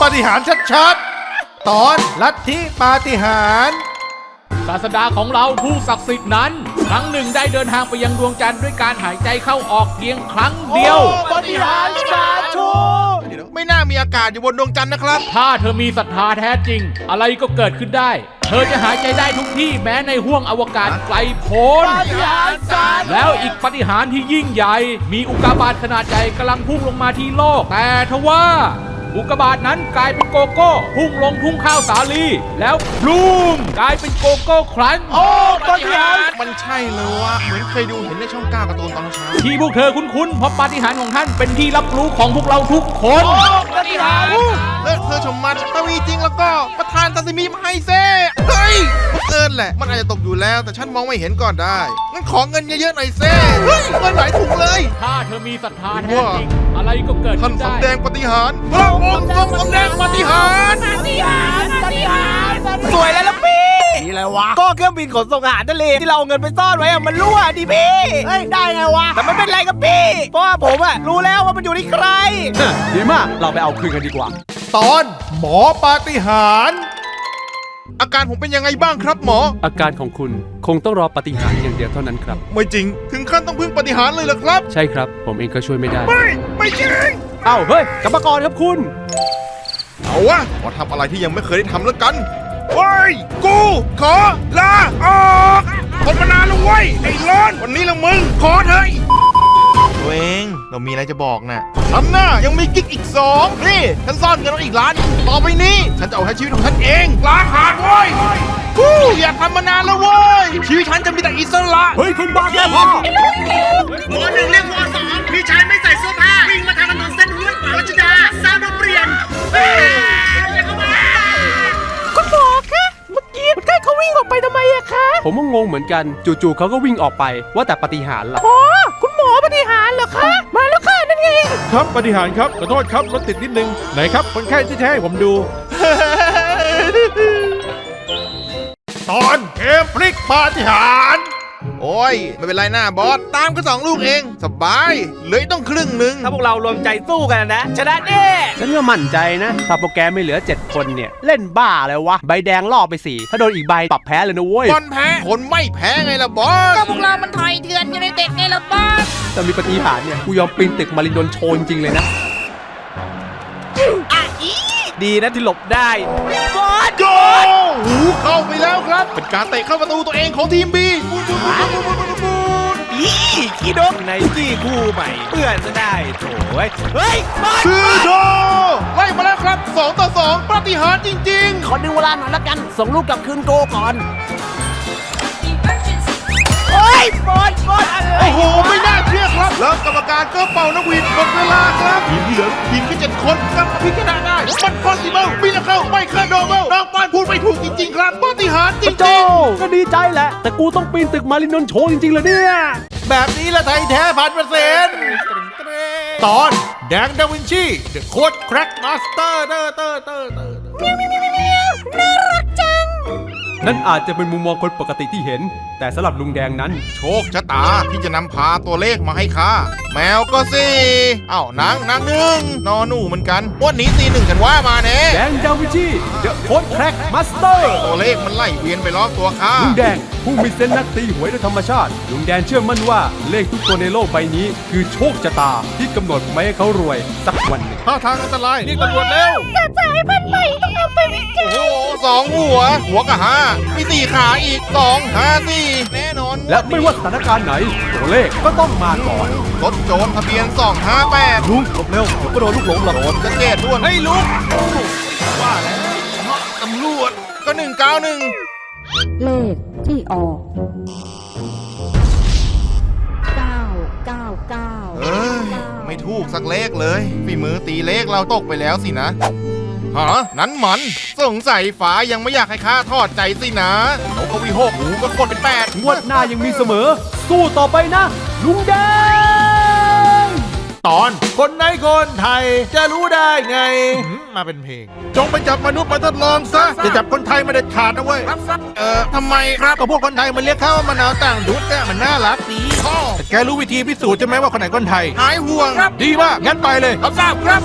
ปาฏิหาริย์ชัดๆ ตอนลัทธิปาฏิหาริย์ ศาสดาของเราผู้ศักดิ์สิทธิ์นั้น ครั้งหนึ่งได้เดินทางไปยังดวงจันทร์ด้วยการหายใจเข้าออกเพียงครั้งเดียวปาฏิหาริย์สาธุไม่น่ามีอากาศอยู่บนดวงจันทร์นะครับ ถ้าเธอมีศรัทธาแท้จริง อะไรก็เกิดขึ้นได้ เธอจะหายใจได้ทุกที่แม้ในห้วงอวกาศไกลโพ้นแล้วอีกปาฏิหารย์ที่ยิ่งใหญ่ มีอุกกาบาตขนาดใหญ่กำลังพุ่งลงมาที่โลก แต่ทว่า อุกกาบาตนั้นกลายเป็นโกโก้ พุ่งลงทุ่งข้าวสาลี แล้วพลูมกลายเป็นโกโก้ครันช์ปาฏิหาริย์มันใช่เลยวะเหมือนเคยดูเห็นในช่องก้าวการ์ตูนตอนเช้าที่พวกเธอคุ้นๆเพราะปาฏิหาริย์ของท่านเป็นที่รับรู้ของพวกเราทุกคนปาฏิหาริย์เลิกเธอชมมันถ้ามีจริงแล้วก็ประทานซาซิมิมาให้เซ่เฮ้ยบังเอิญแหละ มันอาจจะตกอยู่แล้ว แต่ฉันมองไม่เห็นก่อนได้งั้นขอเงินเยอะๆหน่อยเซ่เฮ้ยเงินหลายถุงเลย ถ้าเธอมีศรัทธาแท้จริง อะไรก็เกิดท่านขึ้นได้ สำแดงปาฏิหารย์พระองค์ทรงสำแดงปาฏิหารย์สวยแล้วล่ะพี่นี่อะไรวะ ก็เครื่องบินขนส่งอาหารทะเลที่เราเอาเงินไปซ่อนไว้อะมันรั่วดิพี่เฮ้ยได้ไงวะ แต่ไม่เป็นไรกับพี่ เพราะว่าผมอะรู้แล้วว่ามันอยู่ที่ใคร ดีมาก เราไปเอาคืนกันดีกว่า ตอนหมอปาฏิหารย์ อาการผมเป็นยังไงบ้างครับหมอ อาการของคุณคงต้องรอปฏิหารย์อย่างเดียวเท่านั้นครับ ไม่จริง ถึงขั้นต้องพึ่งปาฏิหารย์เลยเหรอครับ ใช่ครับ ผมเองก็ช่วยไม่ได้ ไม่ไม่จริง เอ้าเฮ้ยกรรมกรครับคุณ เอาวะขอทำอะไรที่ยังไม่เคยได้ทำแล้วกันเฮ้ยกู ขอลาออกทนมานานแล้วเว้ยไอ้ร้อน วันนี้ละมึง ขอเถอะ ตัวเองเรามีอะไรจะบอกนะฉันน่ะยังมีกิ๊กอีกสองนี่ฉันซ่อนเงินไว้อีกล้านต่อไปนี้ ฉันจะเอาให้ชีวิตของฉันเองล้างขาดเว้ยกูอยากทำมานานแล้วเว้ยชีวิตฉันจะมีแต่อิสระเฮ้ยคุณบ้าแค่พ่อหมอหนึ่งเรียกหมอสองพี่ชายไม่ใส่เสื้อผ้าวิ่งมาทางถนนเส้นห้วยขวางรัชดาซาวด์ดนเปลี่ยนเฮ้ยอย่าเข้ามาคุณหมอคะเมื่อกี้คนไข้เขาวิ่งออกไปทำไมอะคะผมก็งงเหมือนกันจู่ๆเขาก็วิ่งออกไปว่าแต่ปฏิหารย์ล่ะอ๋อคุณหมอปฏิหารเหรอคะ มาแล้วค่ะนั่นไง ครับปฏิหารย์ครับขอโทษครับรถติดนิดนึงไหนครับคนไข้ที่แท้ให้ผมดู ตอนเกมพลิกปาฏิหารย์ โอ้ย ไม่เป็นไรหน้าบอส ตามก็สองลูกเอง สบายเหลยต้องครึ่งหนึ่งถ้าพวกเรารวมใจสู้กันนะ ชนะแน่ฉันก็มั่นใจนะ ถ้าโปรแกรมไม่เหลือ 7 คนเนี่ย เล่นบ้าเลยวะ ใบแดงล่อไปสี่ถ้าโดนอีกใบปรับแพ้เลยนะเว้ยบอลแพ้คนไม่แพ้ไงล่ะบอสก็พวกเรามันถอยเถื่อนอยู่ในเต็ดไงล่ะบ้าสแต่มีปฏิหารย์เนี่ยกูยอมปีนตึกมารินโดนโชนจริงเลยนะ ดีนะที่หลบได้บอสโกหูเข้าไปแล้วครับ เป็นการเตะเข้าประตูตัวเองของทีมบีอีขี้ดกในกี้คู่ใหม่เพื่อนจะได้โถ่เว้ยเฮ้ยบอสคือโชไล่มาแล้วครับ 2 ต่อ 2ปาฏิหารย์จริงขอดึงเวลาหน่อยละกัน ส่งลูกกลับคืนโกก่อน โอ้ยบอสบอสอะไรๆโอ้โห ไม่น่าเชื่อครับ แล้วกรรมการก็เป่านกหวีดหมดเวลาครับ ทีมที่เหลือทีมแค่เจ็ดคนกลับมาพิจารณาได้ มัน possible มิราเคิลไม่เคยโดเบิลน้องปานพูดไม่ถูกจริง ๆ ครับปาฏิหารย์จริงโจก็ดีใจแหละ แต่กูต้องปีนตึกมารินโดนโชนจริงๆเลยเนี่ยๆแบบนี้ละไทยแท้พันเปอร์เซ็นต์ตอนแดงดาวินชี The Code Crack Master เตอร์เตอร์เตอร์เตอร์นั่ นอาจจะเป็นมุมมองคนปกติที่เห็น แต่สำหรับลุงแดงนั้น โชคชะตาที่จะนำพาตัวเลขมาให้ข้าแมวก็สี่เอ้านางนางหนึ่งนอหนูเหมือนกันงวันนี้ตีหนึ่งฉันว่ามาแน่แดงดาวินชีเดอะโค้ดแคร็ก มาสเตอร์ตัวเลขมันไล่เวียนไปรอบตัวข้าลุงแดง ผู้มีเซนส์นักตีหวยโดยธรรมชาติ ลุงแดงเชื่อมั่นว่าเลขทุกตัวในโลกใบนี้ คือโชคชะตาที่กำหนดไว้ให้เขารวยสักวันหนึ่งท่าทางอันตรายนี่ตำรวจเร็วกระจายพันธุ์ใหม่ต้องเอาไปวิจัยโอ้โหสองหัว หัวกับห้ามีสี่ขาอีกสองห้าสี่แน่นอน และไม่ว่าสถานการณ์ไหน ตัวเลขก็ต้องมาก่อนรถโจรทะเบียนสองห้าแปดลุงหลบเร็วเดี๋ยวก็โดนลูกหลงหรอกโดนกระเจ็ดด้วนเฮ้ยลุกว่าแล้วตำรวจ ก็หนึ่งเก้าหนึ่งเลขที่ออกเก้าเก้าเก้าเอ้ยไม่ถูกสักเลขเลยฝีมือตีเลขเราตกไปแล้วสินะฮะนั้นมัน สงสัยฟ้ายังไม่อยากให้ข้าทอดใจสินะนกกวีหกหูก็คนเป็นแปดงวดหน้ายังมีเสมอ สู้ต่อไปนะ ลุงแดง ตอน คนในคนไทย จะรู้ได้ไงมาเป็นเพลง จงไปจับมนุษย์มาทดลองซะจะจับคนไทยมาเด็ดขาดนะเว้ยเออทำไมครับก็พวกคนไทยมันเรียกเขาว่ามะนาวต่างดุดเนี่ยมันน่ารักดีแต่แกรู้วิธีพิสูจน์ใช่ไหมว่าคนไหนคนไทย หายห่วงครับดีมาก งั้นไปเลย รับทราบครับ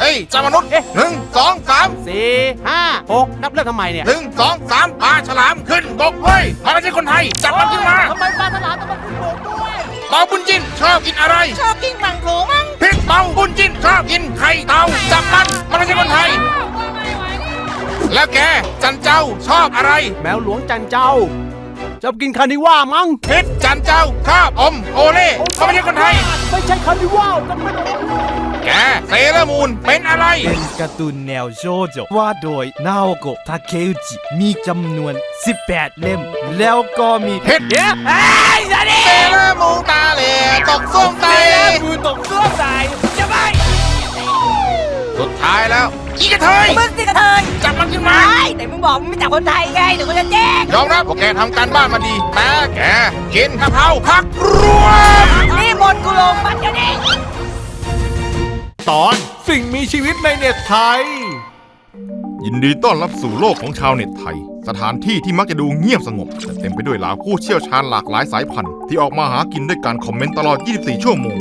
เฮ้ยเจ้ามนุษย์หนึ่งสองสามสี่ห้าหกนับเรื่องทำไมเนี่ยหนึ่งสองสามปลาฉลามขึ้นบกเฮ้ยมันไม่ใช่คนไทย จับมันขึ้นมา ทำไมปลาฉลามต้องมาขึ้นบกด้วย เปาบุญจินชอบกินอะไรชอบกินหมังโถมั้งพิษเปาบุญจินชอบกินไข่เต่าจับมันมันไม่ใช่คนไทย แล้วแกจันเจ้าชอบอะไรแมวหลวงจันเจ้าจะกินคานิว่ามั้งพิษจันเจ้าชอบอมโอเล่มันไม่ใช่คนไทย ไม่ใช่คานิว่าก็ไม่ แกเซเลอร์มูนเป็นอะไร เป็นการ์ตูนแนวโชโจว่าโดยนาโอโกะทาเคอุจิ มีจำนวน 18 เล่ม แล้วก็มีเฮ็ดเย้ไอ้สันนี่เซเลอร์มูนตาเหล่ตกส้วมไตมือตกตัวใส่จะไปสุดท้ายแล้วอีกระเทยมึงสิกระเทยจับมันขึ้นมาไอ้แต่มึงบอกมึงไม่จับคนไทยไงเดี๋ยวกูจะแจ้งยอมรับว่าแกทำการบ้านมาดีแต่แกกินกะเพราผักรวมนี่มนต์กูลงมันเดี๋ยวนี้ ตอนสิ่งมีชีวิตในเน็ตไทย ยินดีต้อนรับสู่โลกของชาวเน็ตไทย สถานที่ที่มักจะดูเงียบสงบ แต่เต็มไปด้วยเหล่าผู้เชี่ยวชาญหลากหลายสายพันธุ์ ที่ออกมาหากินด้วยการคอมเมนต์ตลอด 24 ชั่วโมง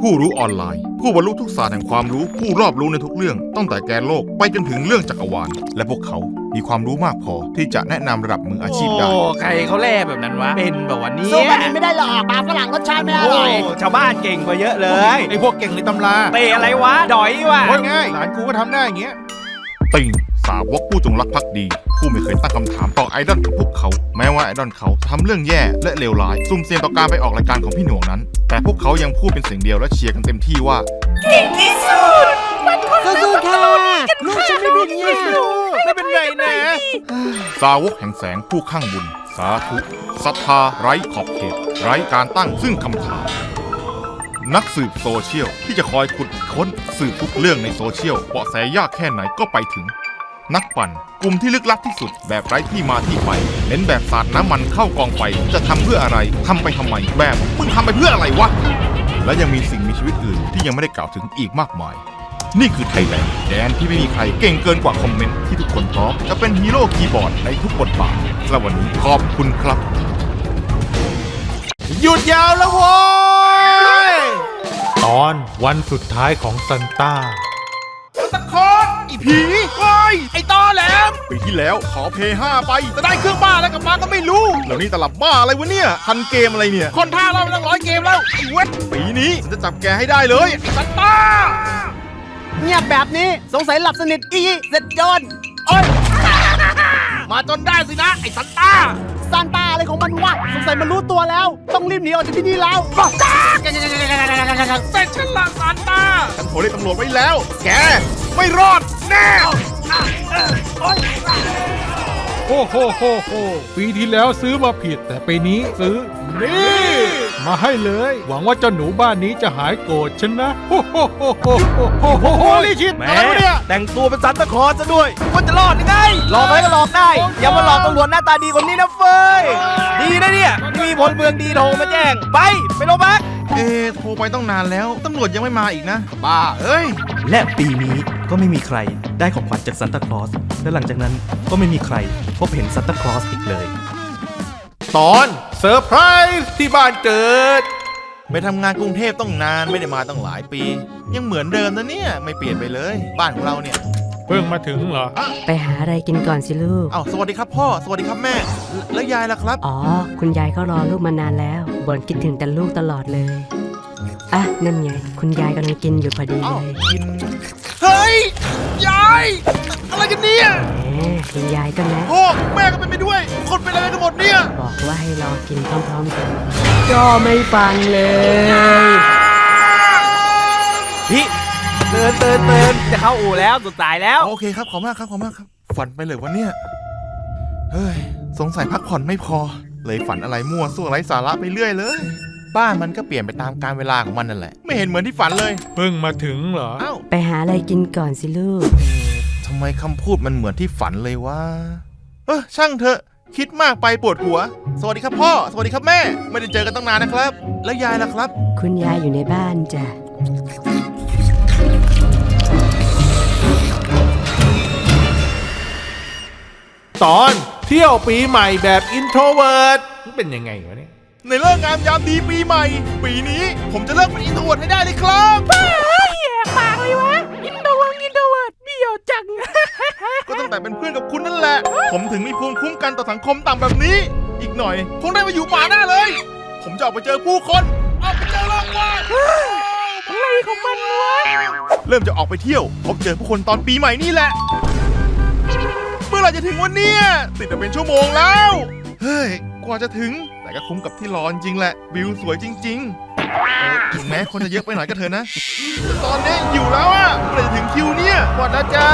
ผู้รู้ออนไลน์ ผู้บรรลุทุกศาสตร์แห่งความรู้ผู้รอบรู้ในทุกเรื่องตั้งแต่แกนโลกไปจนถึงเรื่องจักรวาลและพวกเขา มีความรู้มากพอที่จะแนะนำระดับมืออาชีพได้ โอ้ใครเขาแล่แบบนั้นวะ เป็นแบบวันนี้สู้มันไม่ได้หรอกปลาฝรั่งรสชาติไม่อร่อยชาวบ้านเก่งกว่าเยอะเลย ไอพวกเก่งในตำราเตะอะไรวะ ดอยว่ะโอ้ยง่ายหลานกูก็ทำได้อย่างเงี้ย ติงสาวกผู้จงรักภักดี ผู้ไม่เคยตั้งคำถามต่อไอดอลของพวกเขา แม้ว่าไอดอลเขาจะทำเรื่องแย่และเลวร้ายซุ่มเสี่ยงต่อการไปออกรายการของพี่หน่วงนั้น แต่พวกเขายังพูดเป็นเสียงเดียวและเชียร์กันเต็มที่ว่าสู้ๆค่ะลูกฉันไม่ผิดเนี่ย ไม่เป็นไรนะ สาวกแห่งแสงผู้ข้างบุญ สาธุศรัทธาไร้ขอบเขต ไร้การตั้งซึ่งคำถาม นักสืบโซเชียลที่จะคอยขุดค้นสืบทุกเรื่องในโซเชียลเบาะแสยากแค่ไหนก็ไปถึง นักปั่น กลุ่มที่ลึกลับที่สุด แบบไร้ที่มาที่ไปเน้นแบบสาดน้ำมันเข้ากองไฟจะทำเพื่ออะไรทำไปทำไมแบบมึงทำไปเพื่ออะไรวะและยังมีสิ่งมีชีวิตอื่นที่ยังไม่ได้กล่าวถึงอีกมากมาย นี่คือไทยแลนด์แดนที่ไม่มีใครเก่งเกินกว่าคอมเมนต์ที่ทุกคนพร้อมจะเป็นฮีโร่คีย์บอร์ดในทุกบทบาทและวันนี้ขอบคุณครับ หยุดยาวแล้วโว้ยตอนวันสุดท้ายของซันต้า ตะคอนอีผีเฮ้ยไอ้ตอแหลมปีที่แล้วขอเพย์ห้าไปแต่ได้เครื่องบ้าแล้วกลับมาก็ไม่รู้แล้วนี่ตลับบ้าอะไรวะเนี่ยทันเกมอะไรเนี่ยคนท่าเราไปตั้งร้อยเกมแล้วไอ้เวทปีนี้ฉันจะจับแกให้ได้เลยไอ้ซันต้า เงียบแบบนี้สงสัยหลับสนิทอีเสร็จจนโอ๊ยมาจนได้สินะ ไอ้ซันต้าซานตาอะไรของมันวะสงสัยมันรู้ตัวแล้ว ต้องรีบหนีออกจากที่นี่แล้วเสร็จฉันละซันต้าฉันโทรเรียกตำรวจไว้แล้ว แก ไม่รอดแน่ โอ้โหโหโหปีที่แล้วซื้อมาผิดแต่ปีนี้ซื้อ นี่ มาให้เลย หวังว่าเจ้าหนูบ้านนี้จะหายโกรธฉันนะโอ้โหโหโหโหโหโหนี่คิดแหมอะไรวะเนี่ยแต่งตัวเป็นซันตาคลอสซะด้วยว่าจะรอดยังไงหลอกอะไรก็หลอกได้ อย่ามาหลอกตำรวจหน้าตาดีคนนี้นะเฟยดีนะเนี่ยที่มีพลเมืองดีโทรมาแจ้ง ไปไปโรงพัก เอ๊ะโทรไปต้องนานแล้ว ตำรวจยังไม่มาอีกนะ บ้าเอ้ย และปีนี้ก็ไม่มีใคร ได้ของขวัญจากซันตาคลอสและหลังจากนั้นก็ไม่มีใครพบเห็นซันตาคลอสอีกเลย ตอนเซอร์ไพรส์ที่บ้านเกิด ไปทำงานกรุงเทพต้องนานไม่ได้มาตั้งหลายปี ยังเหมือนเดิมนะเนี่ยไม่เปลี่ยนไปเลย บ้านของเราเนี่ย เพิ่งมาถึงเหรอ ไปหาอะไรกินก่อนสิลูก เอ้าสวัสดีครับพ่อ สวัสดีครับแม่ แล้วยายล่ะครับ อ๋อ คุณยายก็รอลูกมานานแล้วบ่นคิดถึงแต่ลูกตลอดเลย อะนั่นไง คุณยายกำลังกินอยู่พอดีเลอ้าวยกินเฮ้ย ยาย อะไรกันเนี่ย แหมคุณยายก็นะ พ่อแม่ก็เป็นไปด้วย คนเป็นอะไรกันหมดเนี่ย บอกว่าให้รอกินพร้อมๆกัน ก็ไม่ฟังเลย พี่เตือนเตือนเตือนจะเข้าอู่แล้วสุดสายแล้ว โอเคครับ ขอบมากครับ ขอบมากครับ ฝันไปเลยวันเนี่ยเฮ้ย สงสัยพักผ่อนไม่พอ เลยฝันอะไรมั่วซั่วไร้สาระไปเรื่อยเลย บ้านมันก็เปลี่ยนไปตามกาลเวลาของมันนั่นแหละ ไม่เห็นเหมือนที่ฝันเลยเพิ่งมาถึงเหรอ เอ้าไปหาอะไรกินก่อนสิลูกเอ๊ะทำไมคำพูดมันเหมือนที่ฝันเลยวะเออช่างเถอะคิดมากไปปวดหัว สวัสดีครับพ่อ สวัสดีครับแม่ ไม่ได้เจอกันตั้งนานนะครับ แล้วยายล่ะครับ คุณยายอยู่ในบ้านจ้ะ ตอนเที่ยวปีใหม่แบบอินโทรเวิร์ดเป็นยังไงวะเนี่ย ในเลิกงามยามดีปีใหม่ ปีนี้ผมจะเลิกเป็นอินโทรเวิร์ดให้ได้เลยครับปากเลยวะอินโดวตั้งแต่เป็นเพื่อนกับคุณนั่นแหละ ผมถึงมีภูมิคุ้มกันต่อสังคมต่ำแบบนี้ อีกหน่อย คงได้มาอยู่ป่าหน้าเลย ผมจะออกไปเจอผู้คนออกไปเจอโลกกว้างอะไรของมันวะเริ่มจะออกไปเที่ยว พบเจอผู้คนตอนปีใหม่นี่แหละ เมื่อไหร่จะถึงวันเนี้ยติดมาเป็นชั่วโมงแล้ว เฮ้ย กว่าจะถึง แต่ก็คุ้มกับที่รอจริงๆแหละ วิวสวยจริง ๆ เออถึงแม้คนจะเยอะไปหน่อยก็เถอะนะแต่ตอนนี้อยู่แล้วอะเมื่อไหร่จะถึงคิวเนี่ยหมดแล้วจ้า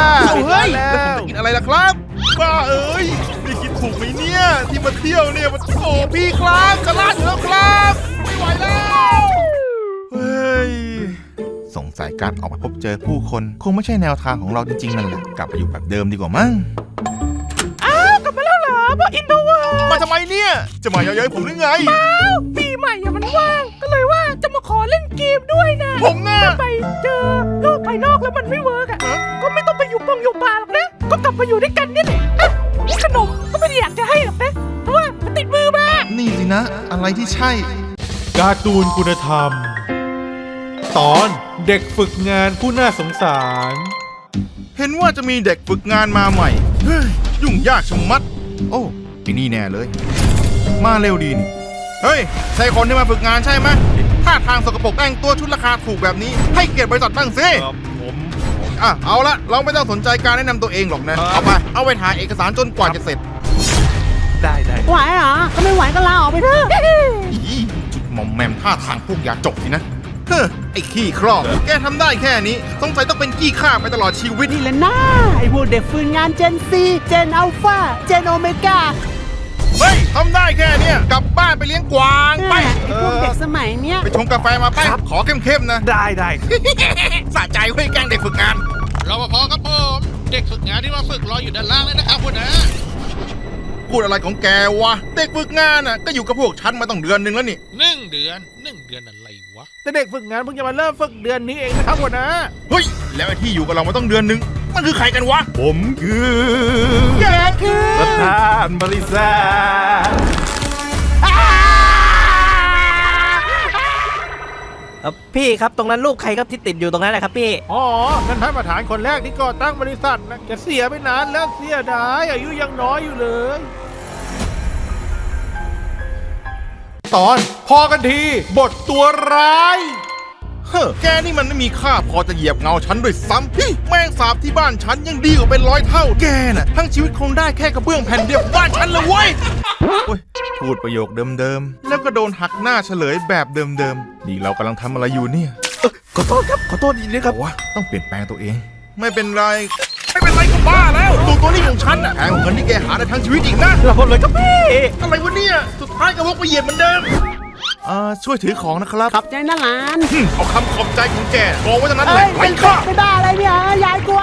เฮ้ย แล้วผมจะกินอะไรล่ะครับบ้าเอ้ยนี่คิดถูกไหมเนี่ย ที่มาเที่ยวเนี่ยมันโอ้พี่ครับจะลาดอยู่แล้วครับ ไม่ไหวแล้ว เฮ้ย สงสัยการออกมาพบเจอผู้คน คงไม่ใช่แนวทางของเราจริงๆนั่นแหละ กลับไปอยู่แบบเดิมดีกว่ามั้งกลั บมาแล้วเหรอพวกอินโทรเวิร์มาทำไมเนี่ย จะมาเย้ยๆผมหรือไงปีใหม่อะมันว่าง ก็เลยว่าจะมาขอเล่นเกมด้วยนะผมน่ะไปเจอโลกภายนอกแล้วมันไม่เวิร์กอะก็ไม่ต้องไปอยู่ปงอยู่ป่าหรอกนะ ก็กลับมาอยู่ด้วยกันนี่แหละอะขนมก็ไม่ได้อยากจะให้หรอกนะ เพราะว่ามันติดมือมา นี่สินะ อะไรที่ใช่ การ์ตูนคุณธรรม ตอนเด็กฝึกงานผู้น่าสงสาร เห็นว่าจะมีเด็กฝึกงานมาใหม่ เฮ้ย ยุ่งยากชะมัด โอ้ไอ้นี่แน่เลย มาเร็วดีนี่ เฮ้ย ใช่คนที่มาฝึกงานใช่ไหมท่าทางสกปรกแต่งตัวชุดราคาถูกแบบนี้ ให้เกียรติบริษัทบ้างสิครับผมอะเอาละเราไม่ต้องสนใจการแนะนำตัวเองหรอกนะ เอาไป เอาไปถ่ายเอกสารจนกว่าจะเสร็จ ได้ได้ไหวเหรอก็ไม่ไหวก็ลาออกไปเถอะอีจุดหมอมแมมท่าทางพวกยาจกสินะ เฮ้อไอ้ขี้ครอบแกทำได้แค่นี้สงสัยต้องเป็นขี้ข้าไปตลอดชีวิต นี่แหละนะไอ้พวกเด็กฝึกงานเจนซีเจนอัลฟาเจนโอเมก้าเฮ้ยทำได้แค่เนี้ยกลับบ้านไปเลี้ยงกวางไปไอ้พวกเด็กสมัยเนี้ย ไปชงกาแฟมาไปขอเข้มๆนะ ได้ได้ สะใจเว้ยแกล้งเด็กฝึกงานรปภครับผม เด็กฝึกงานที่มาฝึกรออยู่ด้านล่างเลยนะครับคุณนะ พูดอะไรของแกวะ เด็กฝึกงานน่ะก็อยู่กับพวกฉันมาต้องเดือนหนึ่งแล้วนี่ หนึ่งเดือนหนึ่งเดือนอะไรวะ แต่เด็กฝึกงานเพิ่งจะมาเริ่มฝึกเดือนนี้เองนะครับหัวหน้าเฮ้ย แล้วไอ้ที่อยู่กับเรามาต้องเดือนหนึ่งมันคือใครกันวะ ผมคือ แกคือประธานบริษัท พี่ครับตรงนั้นรูปใครครับที่ติดอยู่ตรงนั้นนะครับพี่ อ๋อนั่นท่านประธานคนแรกที่ก่อตั้งบริษัทนะแกเสียไปนานแล้วเสียดายอายุยังน้อยอยู่เลย ตอนพอกันที บทตัวร้าย เฮ้อแกนี่มันไม่มีค่าพอจะเหยียบเงาฉันด้วยซ้ำพี่แมงสาบที่บ้านฉันยังดีกว่าเป็นร้อยเท่า แกน่ะทั้งชีวิตคงได้แค่กระเบื้องแผ่นเดียวบ้านฉันเลยเว้ยโอ้ยพูดประโยคเดิมๆ แล้วก็โดนหักหน้าเฉลยแบบเดิมๆ นี่เรากำลังทำอะไรอยู่เนี่ยขอโทษครับ ขอโทษดีนะครับ วะต้องเปลี่ยนแปลงตัวเอง ไม่เป็นไร ไม่เป็นไรก็บ้าแล้วตัวตัวนี้ของฉันน่ะแพงกว่าเงินที่แกหาได้ทั้งชีวิตอีกนะเราเลยครับพี่ อะไรวะเนี่ย สุดท้ายก็วกไปเหยียบเหมือนเดิม อ่าช่วยถือของนะครับ ขอบใจนะหลานหึเอาคำขอบใจของแกกองไว้ตรงนั้นแหละไร้ค่าไม่ได้อะไรเนี่ยยายกลัว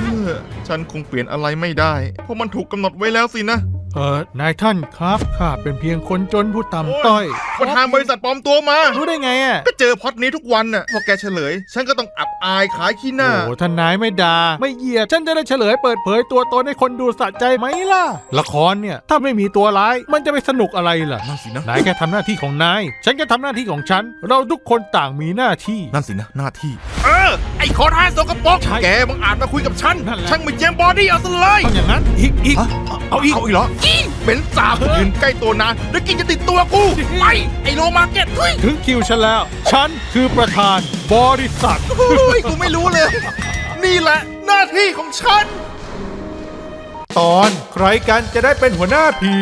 เออฉันคงเปลี่ยนอะไรไม่ได้ เพราะมันถูกกำหนดไว้แล้วสินะ เออนายท่านครับข้าเป็นเพียงคนจนผู้ต่ำต้อยประธานบริษัทปลอมตัวมา รู้ได้ไงอะก็เจอพล็อดนี้ทุกวันน่ะพอแกเฉลย ฉันก็ต้องอับอายขายขี้หน้า โอ้ท่านนายไม่ด่าไม่เหยียดฉันจะได้เฉลยเปิดเผยตัวตนให้คนดูสะใจไหมล่ะ ละครเนี่ย ถ้าไม่มีตัวร้ายมันจะไปสนุกอะไรล่ะนั่นสินะนายแค่ทำหน้าที่ของนาย ฉันก็ทำหน้าที่ของฉัน เราทุกคนต่างมีหน้าที่นั่นสินะหน้าที่ เออไอ้ขอทานสกปรกใช่แกบังอาจมาคุยกับฉันนั่นแหละ ช่างไม่เจมส์บอดี้เอาซะเลยต้องอย่างนั้น อีกอีกฮะเอาอีก เอาอีกเหรออีเป็นสาบยืนใกล้ตัวนานแล้วกินจะติดตัวกูไปไอ้โลมาร์เก็ตเฮ้ยถึงคิวฉันแล้ว ฉันคือประธานบริษัท โอ้ยกูไม่รู้เลย นี่แหละหน้าที่ของฉัน ตอนใครกันจะได้เป็นหัวหน้าผี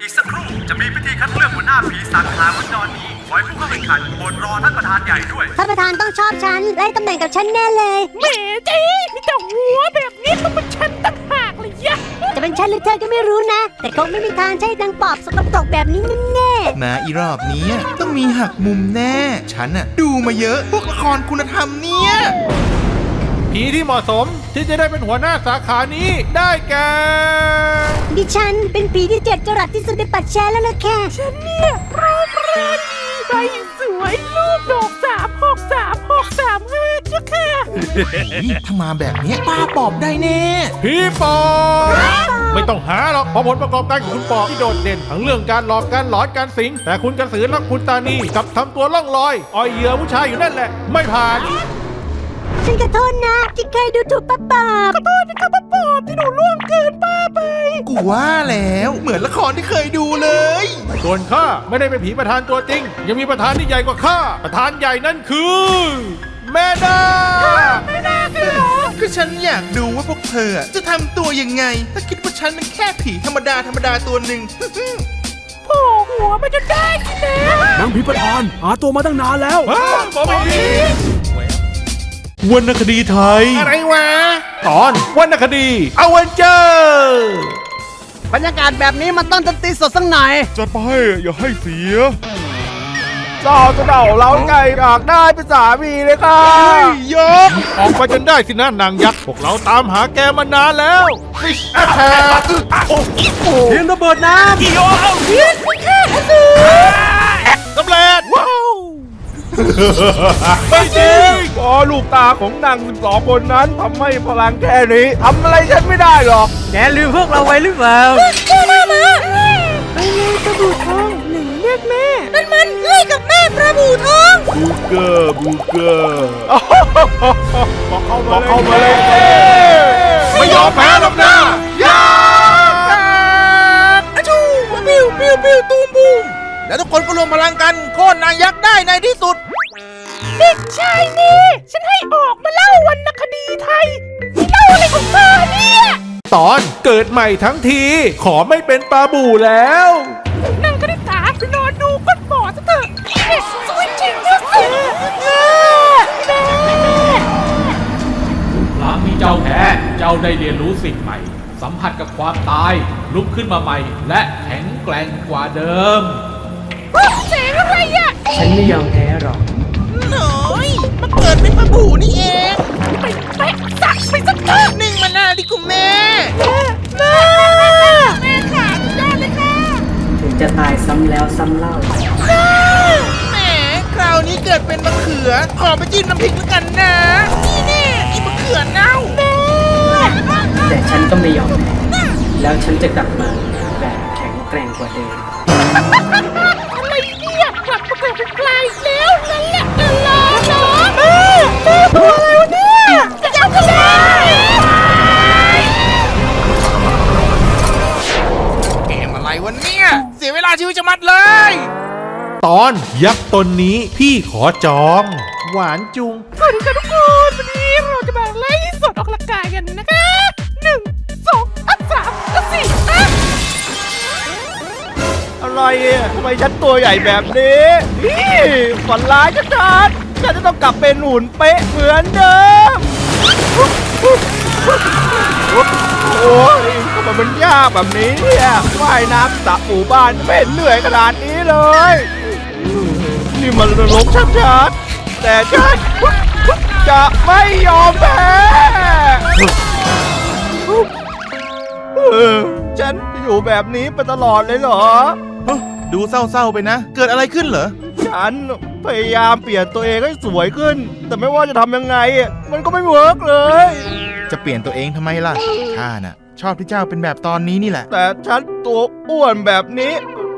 อีกสักครู่จะมีพิธีคัดเลือกหัวหน้าผีสาขาวันนอนนี้ ขอให้ผู้เข้าแข่งขันโปรดรอท่านประธานใหญ่ด้วย ท่านประธานต้องชอบฉันไล่ตำแหน่งกับฉันแน่เลย แหมจีมีแต่หัวแบบนี้ต้องเป็นฉันต่างหากเลยยะจะเป็นฉันหรือเธอก็ไม่รู้นะ แต่คงไม่มีทางใช้นางปอบสกปรกแบบนี้แน่มาอีรอบนี้ต้องมีหักมุมแน่ ฉันอะดูมาเยอะพวกละครคุณธรรมเนี่ยผีที่เหมาะสมที่จะได้เป็นหัวหน้าสาขานี้ได้แก่ๆดิฉันเป็นผีที่เจ็ดจรัสที่สุดในปัจแชร์แล้วล่ะค่ะ ฉันเนี่ยรูปราณี ใบสวยลูกดอกสามหกสามหกสามห้าเจ้าค่ะถ้ามาแบบเนี้ยป้าปอบได้แน่ผีปอบไม่ต้องหาหรอกเพราะผลประกอบการของคุณปอบที่โดดเด่นทั้งเรื่องการหลอกการหลอนการสิง แต่คุณกระสือและคุณตานีกลับทำตัวล่องลอยอ่อยเหยื่อผู้ชายอยู่นั่นแหละ ไม่ผ่านฉันขอโทษนะที่เคยดูถูกป้าปอบขอโทษนะครับป้าปอบที่หนูล่วงเกินป้าไป กูว่าแล้ว เหมือนละครที่เคยดูเลย ส่วนข้าไม่ได้เป็นผีประธานตัวจริง ยังมีประธานที่ใหญ่กว่าข้า ประธานใหญ่นั่นคือ แม่นาก็ฉันอยากดูว่าพวกเธอจะทำตัวยังไง ถ้าคิดว่าฉันเป็นแค่ผีธรรมดาธรรมดาตัวหนึ่งนางผีประธานหาตัวมาตั้งนานแล้วบอกไม่ดีวรรณคดีไทย อะไรวะ ตอนวรรณคดีอเวนเจอร์ บรรยากาศแบบนี้มันต้องดนตรีสดสักหน่อย จัดไปอย่าให้เสียเจ้าจะเดาเราไก่อยากได้เป็นสามีเลยค่ะยกออกไปจนได้สินะนางยักษ์พวกเราตามหาแกมานานแล้ว Fish Attack เทียนระเบิดน้ำสำเร็จว้าว ไม่จริงพอลูกตาของนางสิบสองคนนั้นทำให้พลังแค่นี้ทำอะไรฉันไม่ได้หรอกแกลืมพวกเราไว้หรือเปล่านั่นมันเอ้ยกับแม่ประบูทองบูเกอร์บูเกอร์บอกเข้ามาเข้ามาเลยไม่ยอมแพ้หรอกนะยาอะชูปิ้วปิ้วปิ้วตูมบูมแล้วทุกคนก็รวมพลังกันโค่นนางยักษ์ได้ในที่สุด เด็กชายนี่ ฉันให้ออกมาเล่าวรรณคดีไทยนี่เล่าอะไรของเธอเนี่ยตอนเกิดใหม่ทั้งที ขอไม่เป็นปลาบู่แล้ว นั่งคณิตถาไปนอนดูก้นบ่อซะเถอะนี่สวยจริงนะสิแม่พระมีเจ้าแพ้เจ้าได้เรียนรู้สิ่งใหม่ สัมผัสกับความตาย ลุกขึ้นมาใหม่ และแข็งแกร่งกว่าเดิม เสียงอะไรอะ ฉันไม่ยอมแพ้หรอก หน่อยมาเกิดเป็นปลาบูนี่เองไปไปสักไปสักเถอะนิ่งมานาดิคุณแม่แม่แม่ขาดยอดเลยค่ะถึงจะตายซ้ำแล้วซ้ำเล่าแหมคราวนี้เกิดเป็นมะเขือ ขอไปจิ้มน้ำพริกแล้วกันนะนี่แน่ไอ้มะเขือเน่าแต่ฉันก็ไม่ยอมแพ้แล้วฉันจะกลับมาแบบแข็งแกร่งกว่าเดิมอะไรเนี่ยกลับมาเกิดเป็นปลายแล้วนั่นแหละ เสียเวลาชีวิตจะมัดเลย ตอนยักษ์ตนนี้พี่ขอจอง หวานจุง สวัสดีค่ะทุกคนวันนี้เราจะมาไล่สดออกกำลังกายกันนะคะหนึ่งสองอะสามอะสี่อะอะไรอะทำไมฉันตัวใหญ่แบบนี้นี่ฝันร้ายชัดๆฉันจะต้องกลับเป็นหุ่นเป๊ะเหมือนเดิม โอ้ย ทำไมมันยากแบบนี้เนี่ยว่ายน้ำสระหมู่บ้านไม่เห็นเหนื่อยขนาดนี้เลย นี่มันนรกชัดๆแต่ฉันจะไม่ยอมแพ้เออฉันจะอยู่แบบนี้ไปตลอดเลยเหรอ ดูเศร้าๆไปนะ เกิดอะไรขึ้นเหรอ ฉันพยายามเปลี่ยนตัวเองให้สวยขึ้น แต่ไม่ว่าจะทำยังไงอะมันก็ไม่เวิร์กเลย จะเปลี่ยนตัวเองทำไมล่ะ ข้าน่ะ ชอบที่เจ้าเป็นแบบตอนนี้นี่แหละ แต่ฉันตัวอ้วนแบบนี้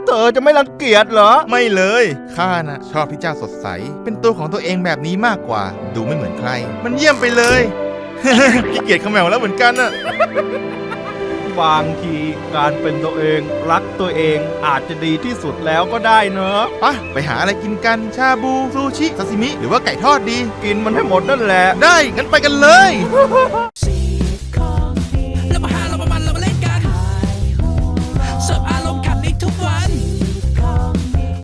เธอจะไม่รังเกียจเหรอ ไม่เลย ข้าน่ะ ชอบที่เจ้าสดใส เป็นตัวของตัวเองแบบนี้มากกว่า ดูไม่เหมือนใคร มันเยี่ยมไปเลย ขี้เกียจเขมวแล้วเหมือนกันน่ะ บางทีการเป็นตัวเองรักตัวเองอาจจะดีที่สุดแล้วก็ได้เนอะปะไปหาอะไรกินกันชาบูซูชิซาซิมิหรือว่าไก่ทอดดี กินมันให้หมดนั่นแหละ ได้งั้นไปกันเลย